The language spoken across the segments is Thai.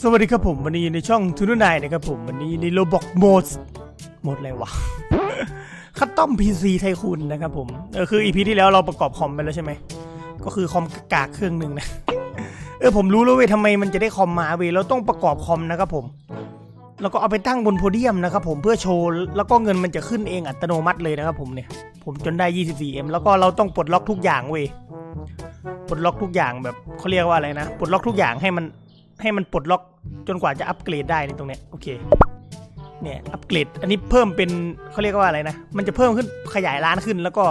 สวัสดีครับผมวันนี้ในช่องทูนไนนะครับผมวันนี้ในโลบอกโหมดโหมดอะไรวะ คัตตอมพีซีไทคุณนะครับผมเออคืออีพีที่แล้วเราประกอบคอมไปแล้วใช่ไหมก็คือคอมกากเครื่องหนึ่งนะเออผมรู้แล้วเว้ยทำไมมันจะได้คอมมาเว้ยเราต้องประกอบคอมนะครับผมแล้วก็เอาไปตั้งบนโพเดียมนะครับผมเพื่อโชว์แล้วก็เงินมันจะขึ้นเองอัตโนมัติเลยนะครับผมเนี่ยผมจนได้ 24M แล้วก็เราต้องปลดล็อกทุกอย่างเว้ยปลดล็อกทุกอย่างแบบเขาเรียกว่าอะไรนะปลดล็อกทุกอย่างให้มัน ให้มันปลดล็อกจนกว่าจะอัปเกรดได้ในตรงเนี้ยโอเคเนี่ยอัปเกรดอันนี้เพิ่มเป็นเขาเรียกว่าอะไรนะ มันจะเพิ่มขึ้นขยายร้านขึ้น แล้วก็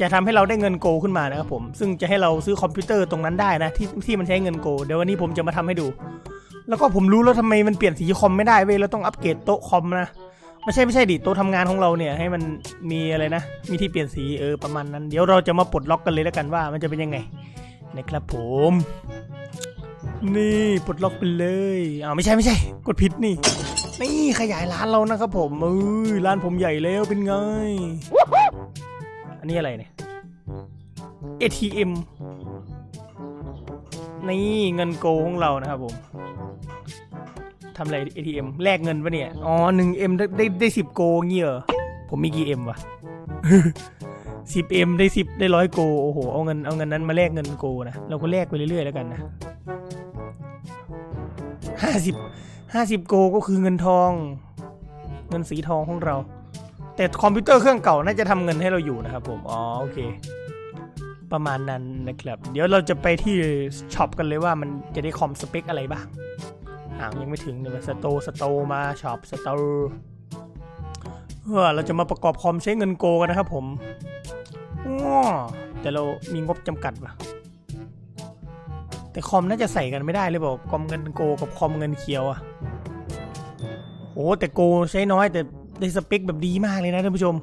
จะทำให้เราได้เงินโกลขึ้นมานะครับผมซึ่งจะให้เราซื้อคอมพิวเตอร์ตรงนั้นได้นะที่ที่มันใช้เงินโกลเดี๋ยววันนี้ผมจะมาทำให้ดู แล้วก็ผมรู้แล้วทำไมมันเปลี่ยนสีคอมไม่ได้เว้ยเราต้องอัปเกรดโต๊ะคอมนะไม่ใช่ไม่ใช่ดิโต๊ะทำงานของเราเนี่ยให้มันมีอะไรนะ มีที่เปลี่ยนสีเออประมาณนั้น เดี๋ยวเราจะมาปลดล็อกกันเลยแล้วกันว่ามันจะเป็นยังไงนะครับผม นี่ปลดล็อกไปเลยอ้าวไม่ใช่ไม่ใช่ กดผิดนี่ นี่ขยายร้านเรานะครับผมเอ้ยร้านผมใหญ่แล้วเป็นไง อันนี้อะไรเนี่ย ATM นี่เงินโกของเรานะครับผมทำอะไร ATM แลกเงินปะเนี่ย อ๋อหนึ่ง M ได้ได้ได้สิบโกเงี้ยเหรอผมมีกี่ M วะสิบ M ได้สิบได้ร้อยโก โอ้โห เอาเงินเอาเงินนั้นมาแลกเงินโกนะ เราก็แลกไปเรื่อยๆแล้วกันนะ ห้าสิบห้าสิบโกก็คือเงินทอง เงินสีทองของเรา แต่คอมพิวเตอร์เครื่องเก่าน่าจะทำเงินให้เราอยู่นะครับผม อ๋อโอเค ประมาณนั้นนะครับ เดี๋ยวเราจะไปที่ช็อปกันเลยว่ามันจะได้คอมสเปคอะไรบ้างอ้าวยังไม่ถึงเลยสโตสโตมาช็อปสโตเออเราจะมาประกอบคอมใช้เงินโกกันนะครับผมอ้อแต่เรามีงบจำกัดว่ะ แต่คอมน่าจะใส่กันไม่ได้เลยบอกคอมเงินโกกับคอมเงินเขียวอะโหแต่โกใช้น้อยแต่ได้สเปคแบบดีมากเลยนะท่านผู้ชม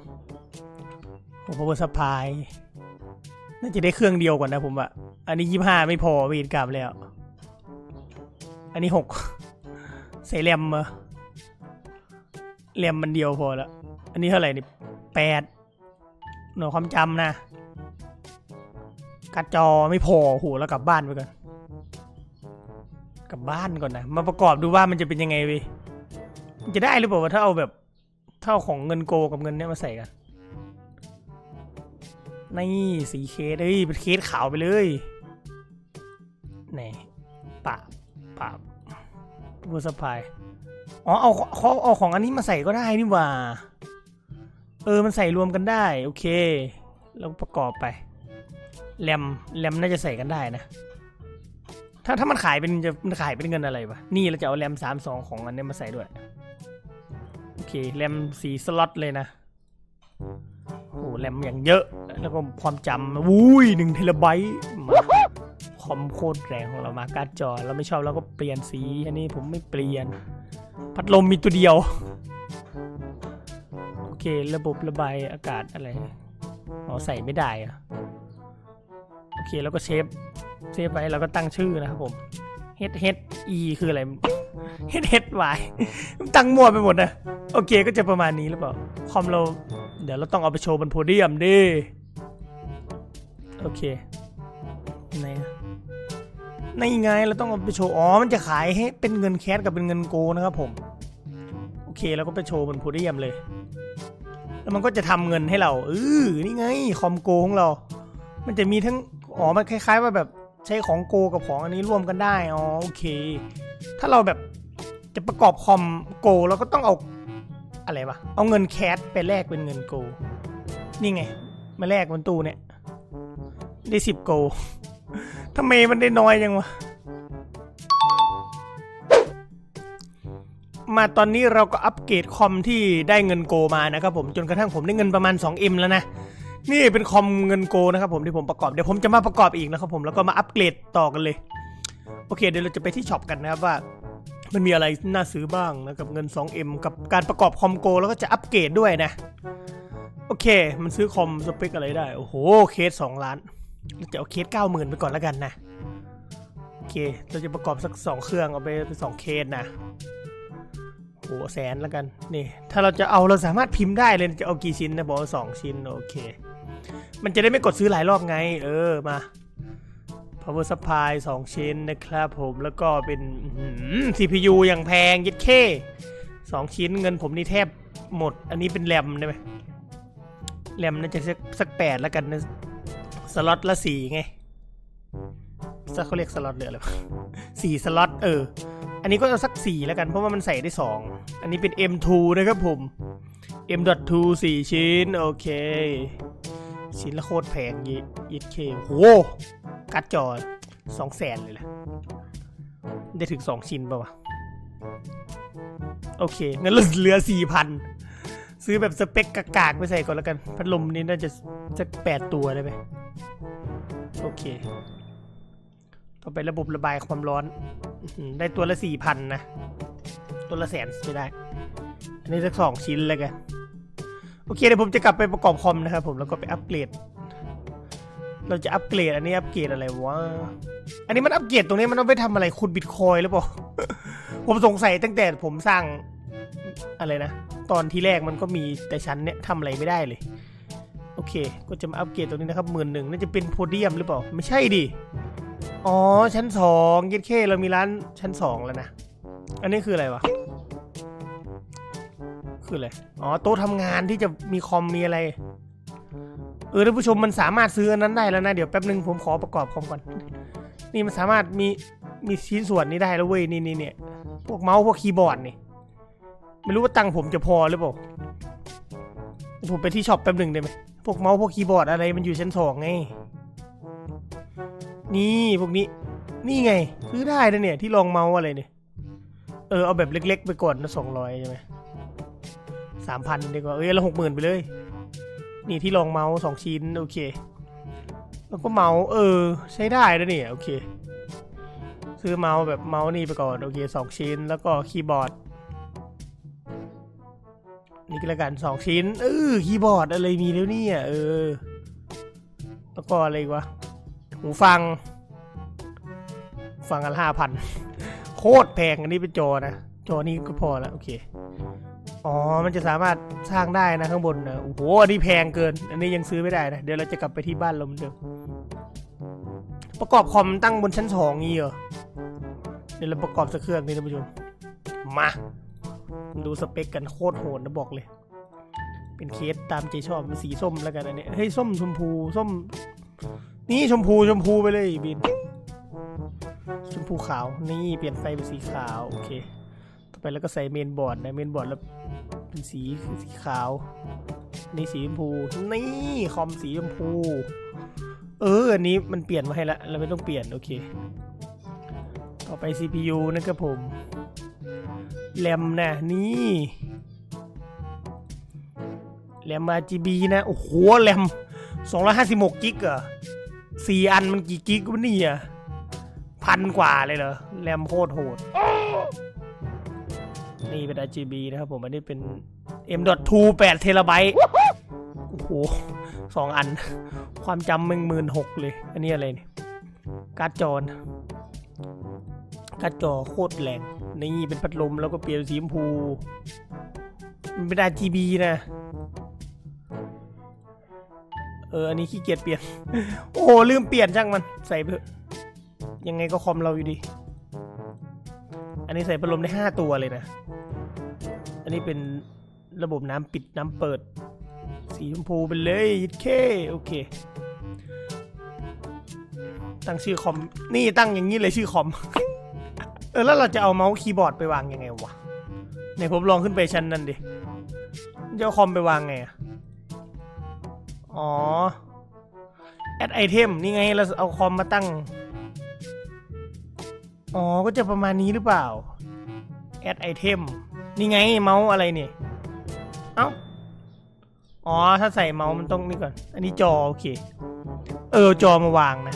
โอ้โหสปายน่าจะได้เครื่องเดียวก่อนนะผมอะอันนี้ยี่ห้าไม่พอวีนกลับแล้ว อันนี้หกใส่แรมมาแรมมันเดียวพอละอันนี้เท่าไหร่นี่แปดหน่วยความจำนะกร์ดจอไม่พอโหแล้วกลับบ้านไปก่อน ลับบ้านก่อนนะ มาประกอบดูว่ามันจะเป็นยังไงเว้ยจะได้หรือเปล่าวะถ้าเอาแบบเท่าของเงินโกกับเงินเนี้ยมาใส่กันนี่สีเคสเอ้ยเป็นเคสขาวไปเลยไหนปาบปาบบูสปายอ๋อเอาเขาเอาของอันนี้มาใส่ก็ได้นี่ว่า เออมันใส่รวมกันได้ โอเค แล้วประกอบไปแรมแรมน่าจะใส่กันได้นะ ถ้าถ้ามันขายเป็นจะมันขายเป็นเงินอะไรวะนี่เราจะเอาแรมสามสองของอันนี้มาใส่ด้วย โอเคแรมสีสล็อตเลยนะ โอ้โหแรมอย่างเยอะ แล้วก็ความจำอุ้ยหนึ่งเทราไบต์มาคอมโคตรแรงของเรามาการ์ดจอ เราไม่ชอบเราก็เปลี่ยนสี อันนี้ผมไม่เปลี่ยน พัดลมมีตัวเดียว โอเค ระบบระบายอากาศอะไรอ๋อใส่ไม่ได้อะโอเค แล้วก็เชฟ เซฟไว้เราก็ตั้งชื่อนะครับผม H H E คืออะไร H H Y ตั้งมั่วไปหมดนะโอเคก็จะประมาณนี้หรือเปล่าคอมเรา เดี๋ยวเราต้องเอาไปโชว์บนโพเดียมดิโอเคไหนอะนี่ไงเราต้องเอาไปโชว์อ๋อมันจะขายให้เป็นเงินแคสกับเป็นเงินโกนะครับผมโอเคแล้วก็ไปโชว์บนโพเดียมเลย แล้วมันก็จะทำเงินให้เราเออนี่ไงคอมโกของเรา มันจะมีทั้งอ๋อมันคล้าย ๆ ว่าแบบ ใช้ของโกกับของอันนี้ร่วมกันได้ อ๋อโอเค ถ้าเราแบบจะประกอบคอมโกเราก็ต้องเอาอะไรวะ เอาเงินแคสไปแลกเป็นเงินโก นี่ไง มาแลกบนตู้เนี่ย ได้สิบโกทำไมมันได้น้อยยังวะ มาตอนนี้เราก็อัปเกรดคอมที่ได้เงินโกมานะครับผม จนกระทั่งผมได้เงินประมาณ 2M แล้วนะ นี่เป็นคอมเงินโกนะครับผมที่ผมประกอบเดี๋ยวผมจะมาประกอบอีกนะครับผมแล้วก็มาอัปเกรดต่อกันเลย โอเคเดี๋ยวเราจะไปที่ช็อปกันนะครับว่า มันมีอะไรน่าซื้อบ้างนะกับเงิน 2M กับการประกอบคอมโก แล้วก็จะอัปเกรดด้วยนะ โอเค มันซื้อคอมสเปคอะไรได้ โอ้โหเคส 2 ล้านเราจะเอาเคส 90,000 ไปก่อนแล้วกันนะโอเคเราจะประกอบสัก 2 เครื่องเอาไปเป็น2เคสนะโอ้แสนแล้วกันนี่ ถ้าเราจะเอาเราสามารถพิมพ์ได้เลยจะเอากี่ชิ้นนะบอกสองชิ้นโอเค มันจะได้ไม่กดซื้อหลายรอบไง เออมา power supply 2 ชิ้นนะครับผมแล้วก็เป็น CPU อย่างแพงยัดเคสองชิ้นเงินผมนี่แทบหมด อันนี้เป็นแรมได้ไหมแรมน่าจะสักสักแปดแล้วกันนะสล็อตละสี่ไงสักเขาเรียกสล็อตเหลืออะไรวะสี่สล็อตเออ อันนี้ก็เอาสักสี่แล้วกันเพราะว่ามันใส่ได้สองอันนี้เป็น M2 นะครับผม M.2 สี่ชิ้น โอเค ชิ้นละโคตรแพงยี่ยดเคโหการ์ดจอสองแสนเลยแหละได้ถึงสองชิ้นป่าวะ โอเค งั้นเหลือสี่พันซื้อแบบสเปคกากๆไปใส่ก่อนแล้วกัน พัดลมนี้น่าจะจะแปดตัวได้ไหมโอเค ต่อไประบบระบายความร้อน ได้ตัวละสี่พันนะ ตัวละแสนไม่ได้ อันนี้สักสองชิ้นเลยกัน โอเคเดี๋ยวผมจะกลับไปประกอบคอมนะครับผมแล้วก็ไปอัปเกรด เราจะอัปเกรดอันนี้อัปเกรดอะไรวะ อันนี้มันอัปเกรดตรงนี้มันเอาไปทำอะไรคุณบิตคอยหรือเปล่า ผมสงสัยตั้งแต่ผมสร้างอะไรนะ ตอนที่แรกมันก็มีแต่ชั้นเนี้ยทำอะไรไม่ได้เลย โอเค ก็จะมาอัปเกรดตรงนี้นะครับหมื่นหนึ่งน่าจะเป็นโพเดียมหรือเปล่า ไม่ใช่ดิ อ๋อชั้นสองเย็ดเคเรามีร้านชั้นสองแล้วนะ อันนี้คืออะไรวะ คืออะไร อ๋อ โต๊ะทำงานที่จะมีคอมมีอะไร เออท่านผู้ชมมันสามารถซื้ออันนั้นได้แล้วนะ เดี๋ยวแป๊บนึงผมขอประกอบคอมก่อน นี่มันสามารถมีมีชิ้นส่วนนี้ได้แล้วเว้ย นี่นี่เนี่ย พวกเมาส์พวกคีย์บอร์ดนี่ ไม่รู้ว่าตังค์ผมจะพอหรือเปล่า ผมไปที่ช็อปแป๊บหนึ่งได้ไหมพวกเมาส์พวกคีย์บอร์ดอะไรมันอยู่ชั้นสองไง นี่พวกนี้ นี่ไงซื้อได้นะเนี่ยที่รองเมาส์อะไรเนี่ย เออเอาแบบเล็ก ๆ ไปก่อนนะสองร้อยใช่ไหม สามพันดีกว่า เอ้ยละหกหมื่นไปเลย นี่ที่รองเมาส์สองชิ้น โอเค แล้วก็เมาส์เออ ใช้ได้นะเนี่โอเค ซื้อเมาส์แบบเมาส์นี่ไปก่อน โอเคสองชิ้น แล้วก็คีย์บอร์ด นี่ก็แล้วกันสองชิ้น เออคีย์บอร์ดอะไรมีแล้วเนี่ยเออ แล้วก็อะไรวะ หูฟัง ฟังกันห้าพันโคตรแพงอันนี้เป็นจอนะ จอนี้ก็พอแล้วโอเค อ๋อ มันจะสามารถสร้างได้นะข้างบนนะโอ้โห อันนี้แพงเกิน อันนี้ยังซื้อไม่ได้นะ เดี๋ยวเราจะกลับไปที่บ้านเราเหมือนเดิม ประกอบคอมตั้งบนชั้นสองงี้เหรอ เดี๋ยวเราประกอบสักเครื่องนี่ท่านผู้ชม มา ดูสเปคกันโคตรโหดนะบอกเลย เป็นเคสตามใจชอบเป็นสีส้มแล้วกันอันนี้เฮ้ยส้มชมพูส้ม นี่ชมพูชมพูไปเลยบิน ชมพูขาว นี่เปลี่ยนไฟเป็นสีขาว โอเค ต่อไปแล้วก็ใส่เมนบอร์ดนะเมนบอร์ดแล้วเป็นสีสีขาวนี่สีชมพูนี่คอมสีชมพู เอออันนี้มันเปลี่ยนมาให้ละเราไม่ต้องเปลี่ยนโอเค ต่อไป CPU นะครับผมแรมนะนี่แรม RGB นะ โอ้โหแรม256กิกอะสี่อันมันกี่กิกวะเนี่ยพันกว่าเลยเหรอ แรมโคตรโหด นี่เป็น RGB นะครับผม อันนี้เป็น M.2 8เทราไบต์โอ้โหสองอัน ความจำมึงหมื่นหกเลย อันนี้อะไรเนี่ยการ์ดจอนะการ์ดจอโคตรแรงนี่เป็นพัดลมแล้วก็เปลี่ยนสีชมพู มันเป็น RGB นะ เออ อันนี้ขี้เกียจเปลี่ยน โอ้โหลืมเปลี่ยนช่างมัน ใส่ไปเถอะยังไงก็คอมเราอยู่ดี อันนี้ใส่พัดลมได้ห้าตัวเลยนะ อันนี้เป็นระบบน้ำปิดน้ำเปิด สีชมพูไปเลยยิดเคโอเค ตั้งชื่อคอม นี่ตั้งอย่างนี้เลยชื่อคอม เออแล้วเราจะเอาเมาส์คีย์บอร์ดไปวางยังไงวะไหนผมลองขึ้นไปชั้นนั้นดิจะเอาคอมไปวางไงอะอ๋อ แอดไอเทมนี่ไงเราเอาคอมมาตั้ง อ๋อ ก็จะประมาณนี้หรือเปล่า แอดไอเทม นี่ไงเมาส์อะไรเนี่ย เอ้า อ๋อ ถ้าใส่เมาส์มันต้องนี่ก่อน อันนี้จอโอเค เออ จอมาวางนะ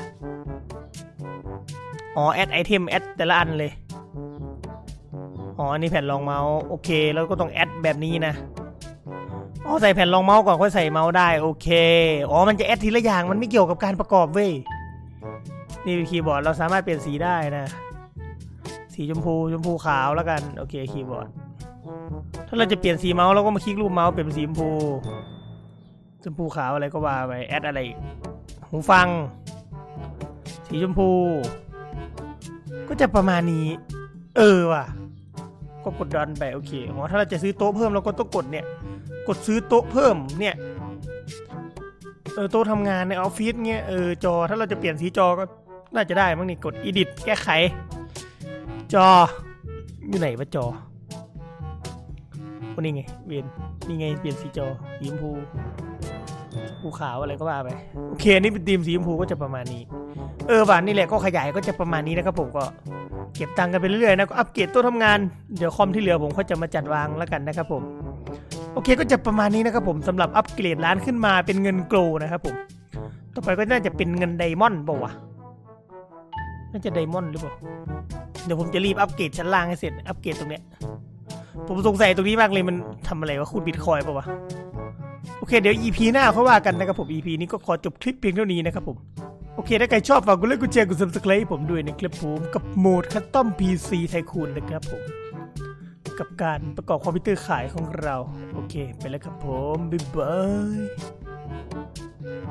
อ๋อ แอดไอเทมแอดแต่ละอันเลย อ๋อ อันนี้แผ่นรองเมาส์โอเค แล้วก็ต้องแอดแบบนี้นะ อ๋อ ใส่แผ่นรองเมาส์ก่อนค่อยใส่เมาส์ได้โอเค อ๋อ มันจะแอดทีละอย่าง มันไม่เกี่ยวกับการประกอบเว้ย นี่คีย์บอร์ดเราสามารถเปลี่ยนสีได้นะ สีชมพูชมพูขาวแล้วกันโอเคคีย์บอร์ดถ้าเราจะเปลี่ยนสีเมาส์เราก็มาคลิกรูปเมาส์เปลี่ยนเป็นสีชมพูชมพูขาวอะไรก็ว่าไปแอดอะไรหูฟัง สีชมพู ก็จะประมาณนี้ เออว่ะ ก็กดดันไปโอเคอ๋อถ้าเราจะซื้อโต๊ะเพิ่มเราก็ต้องกดเนี่ย กดซื้อโต๊ะเพิ่มเนี่ยเออโต๊ะทำงานในออฟฟิศเงี้ยเออจอถ้าเราจะเปลี่ยนสีจอก็น่าจะได้มั้งนี่กด edit แก้ไข จอ อยู่ไหนวะจอโอ้นี่ไงเวียนนี่ไงเปลี่ยนสีจอสีชมพูภูขาวอะไรก็ว่าไปโอเคอันนี่เป็นธีมสีชมพูก็จะประมาณนี้ เออว่ะนี่แหละก็ขยายก็จะประมาณนี้นะครับผมก็เก็บตังค์กันไปเรื่อยๆนะก็อัปเกรดต๊ะทำงานเดี๋ยวคอมที่เหลือผมก็จะมาจัดวางแล้วกันนะครับผมโอเคก็จะประมาณนี้นะครับผมสำหรับอัปเกรดร้านขึ้นมาเป็นเงินโกลนะครับผมต่อไปก็น่าจะเป็นเงินไดมอนด์ป่าวะน่าจะไดมอนด์หรือเปล่า ดี๋ยวผมจะรีบอัปเกรดชั้นล่างให้เสร็จ อัปเกรดตรงเนี้ย ผมสงสัยตรงนี้มากเลยมันทำอะไรวะคูณบิตคอยเปล่าวะ โอเค เดี๋ยว EP หน้าเขาว่ากันนะครับผม EP นี้ก็ขอจบคลิปเพียงเท่านี้นะครับผม โอเค ถ้าใครชอบฝากกดไลค์กดแชร์กด subscribe ให้ผมด้วยนะครับผมกับโหมดคัสตอม PC ไทคูนนะครับผม กับการประกอบคอมพิวเตอร์ขายของเรา โอเค ไปแล้วครับผม บ๊ายบาย